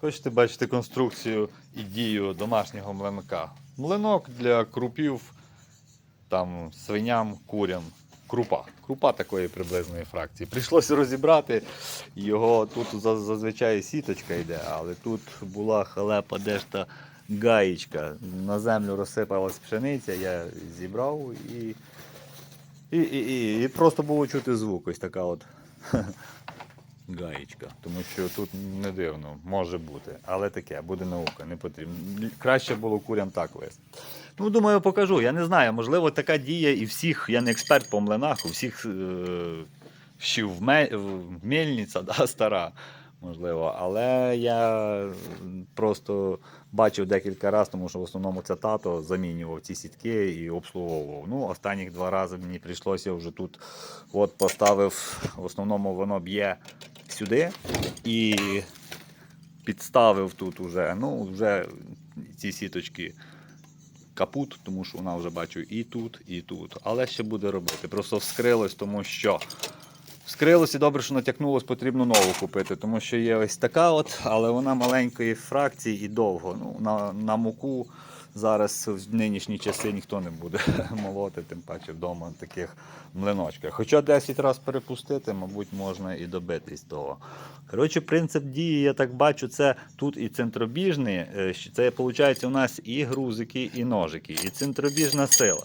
Хочете бачити конструкцію і дію домашнього млинка. Млинок для крупів, там, свиням, курям. Крупа. Крупа такої приблизної фракції. Прийшлося розібрати його. Тут зазвичай сіточка йде, але тут була халепа, де ж гаєчка. На землю розсипалась пшениця, я зібрав і, і, і, і, і просто було чути звук. Ось така от гаєчка. Тому що тут не дивно, може бути. Але таке, буде наука, не потрібно. Краще було курям так вести. Ну, думаю, покажу. Я не знаю, можливо, така дія і всіх, я не експерт по млинах, у всіх е, ще в, ме, в мельниця да, стара, можливо. Але я просто бачив декілька разів, тому що в основному це тато замінював ці сітки і обслуговував. Ну, останніх два рази мені прийшлося вже тут от поставив, в основному воно б'є сюди і підставив тут уже, ну, вже ці сіточки капут, тому що вона вже бачу і тут, і тут. Але ще буде робити. Просто вскрилось, тому що. Вскрилось і добре, що натякнулось, потрібно нову купити, тому що є ось така, от, але вона маленької фракції і довго. Ну, на, на муку зараз в нинішні часи ніхто не буде молоти, тим паче вдома на таких млиночках. Хоча 10 разів перепустити, мабуть, можна і добитись того. Коротше, принцип дії, я так бачу, це тут і центробіжний, е, це виходить у нас і грузики, і ножики, і центробіжна сила.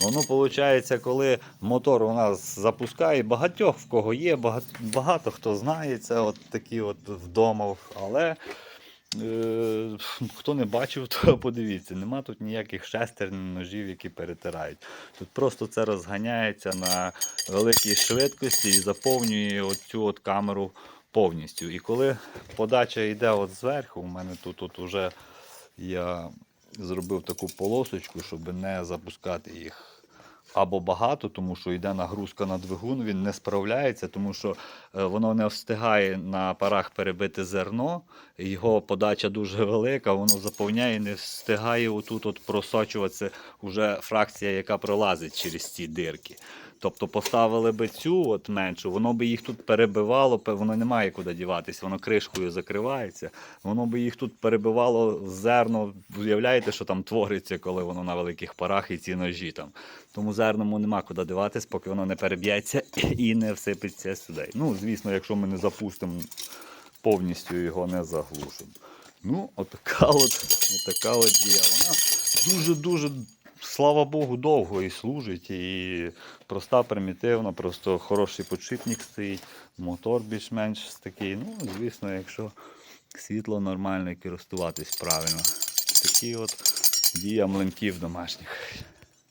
Воно виходить, коли мотор у нас запускає, багатьох в кого є, багато, багато хто знає це, от такі от вдома. Але хто не бачив, то подивіться, нема тут ніяких шестер, ножів, які перетирають. Тут просто це розганяється на великій швидкості і заповнює оцю от камеру повністю. І коли подача йде от зверху, у мене тут от уже я зробив таку полосочку, щоб не запускати їх. Або багато, тому що йде нагрузка на двигун, він не справляється, тому що е, воно не встигає на парах перебити зерно, його подача дуже велика, воно заповняє, не встигає отут от просочуватися вже фракція, яка пролазить через ці дирки. Тобто поставили би цю от меншу, воно би їх тут перебивало, воно не має куди діватися, воно кришкою закривається, воно би їх тут перебивало зерно. Уявляєте, що там твориться, коли воно на великих парах і ці ножі там. Тому зерному нема куди диватись, поки воно не переб'ється і не всипеться сюди. Ну, звісно, якщо ми не запустимо повністю його не заглушимо. Ну, отака от, отака от дія. Вона дуже-дуже, слава Богу, довго і служить. І проста, примітивна, просто хороший подшипник стоїть, мотор більш-менш такий. Ну, звісно, якщо світло нормальне, користуватись правильно. Такі от дія млинків домашніх.